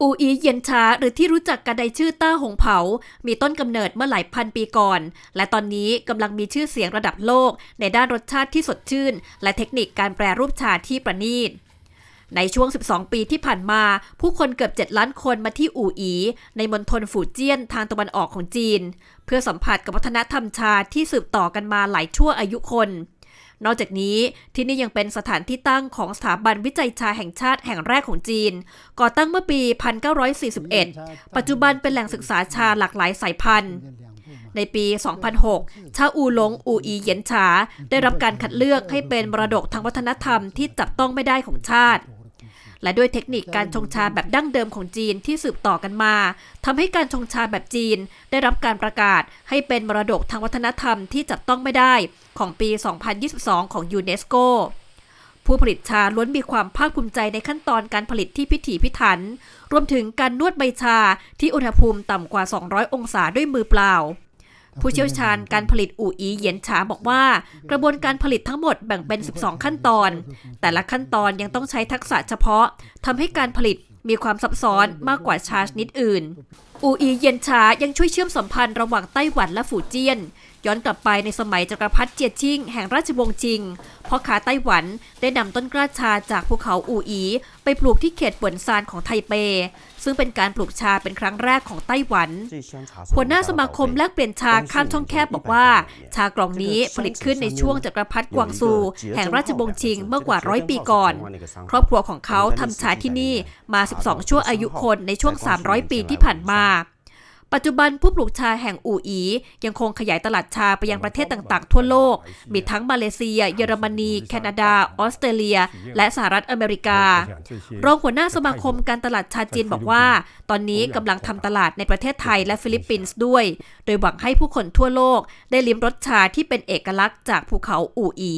อูอีเย็นชาหรือที่รู้จักกันในชื่อต้าหงเผา มีต้นกำเนิดเมื่อหลายพันปีก่อน และตอนนี้กำลังมีชื่อเสียงระดับโลก ในด้านรสชาติที่สดชื่น และเทคนิคการแปรรูปชาที่ประณีตในช่วง 12 ปีที่ผ่านมา ผู้คนเกือบ 7 ล้านคนมาที่อู่อี ในมณฑลฝูเจี้ยนทางตะวันออกของจีน เพื่อสัมผัสกับวัฒนธรรมชาที่สืบต่อกันมาหลายชั่วอายุคน นอกจากนี้ที่นี่ยังเป็นสถานที่ตั้งของสถาบันวิจัยชาแห่งชาติแห่งแรกของจีน ก่อตั้งเมื่อปี 1941 ปัจจุบันเป็นแหล่งศึกษาชาหลากหลายสายพันธุ์ในปี 2006 ชาอูหลงอูอีเหยียนฉา ได้รับการคัดเลือกให้เป็นมรดกทางวัฒนธรรมที่จับต้องไม่ได้ของชาติ และด้วยเทคนิคการชงชาแบบดั้งเดิมของจีนที่สืบต่อกันมาทำให้การชงชาแบบจีน ได้รับการประกาศให้เป็นมรดกทางวัฒนธรรมที่จับต้องไม่ได้ของปี 2022 ของยูเนสโกผู้ผลิตชาล้วนมีความภาคภูมิใจในขั้นตอนการผลิตที่พิถีพิถัน รวมถึงการนวดใบชาที่อุณหภูมิต่ำกว่า 200 องศาด้วยมือเปล่า ผู้เชี่ยวชาญการผลิตอู่อีเหยียนฉาบอกว่า กระบวนการผลิตทั้งหมดแบ่งเป็น 12 ขั้นตอน แต่ละขั้นตอนยังต้องใช้ทักษะเฉพาะทำให้การผลิตมีความซับซ้อนมากกว่าชาชนิดอื่นอูอีเยียนชายังช่วยเชื่อมสัมพันธ์ระหว่างไต้หวันและฝูเจี้ยน ย้อนกลับไปในสมัยจักรพรรดิเจียชิงแห่งราชวงศ์จิงพ่อค้าไต้หวันได้นำต้นกล้าชาจากภูเขาอูอี ไปปลูกที่เขตปวนซานของไทเป ซึ่งเป็นการปลูกชาเป็นครั้งแรกของไต้หวัน หัวหน้าสมาคมแลกเปลี่ยนชาข้ามช่องแคบบอกว่า ชากล่องนี้ผลิตขึ้นในช่วงจักรพรรดิกวางซู แห่งราชวงศ์ชิงเมื่อกว่าร้อยปีก่อน ครอบครัวของเขาทำชาที่นี่มา 12 ชั่วอายุคนในช่วง 300 ปีที่ผ่านมา ปัจจุบันผู้ปลูกชาแห่งอู่อี ยังคงขยายตลาดชาไปยังประเทศต่างๆ ทั่วโลก มีทั้งมาเลเซีย เยอรมนี แคนาดา ออสเตรเลีย และสหรัฐอเมริการองหัวหน้าสมาคมการตลาดชาจีนบอกว่า ตอนนี้กำลังทำตลาดในประเทศไทยและฟิลิปปินส์ด้วย โดยหวังให้ผู้คนทั่วโลกได้ลิ้มรสชาที่เป็นเอกลักษณ์จากภูเขาอู่อี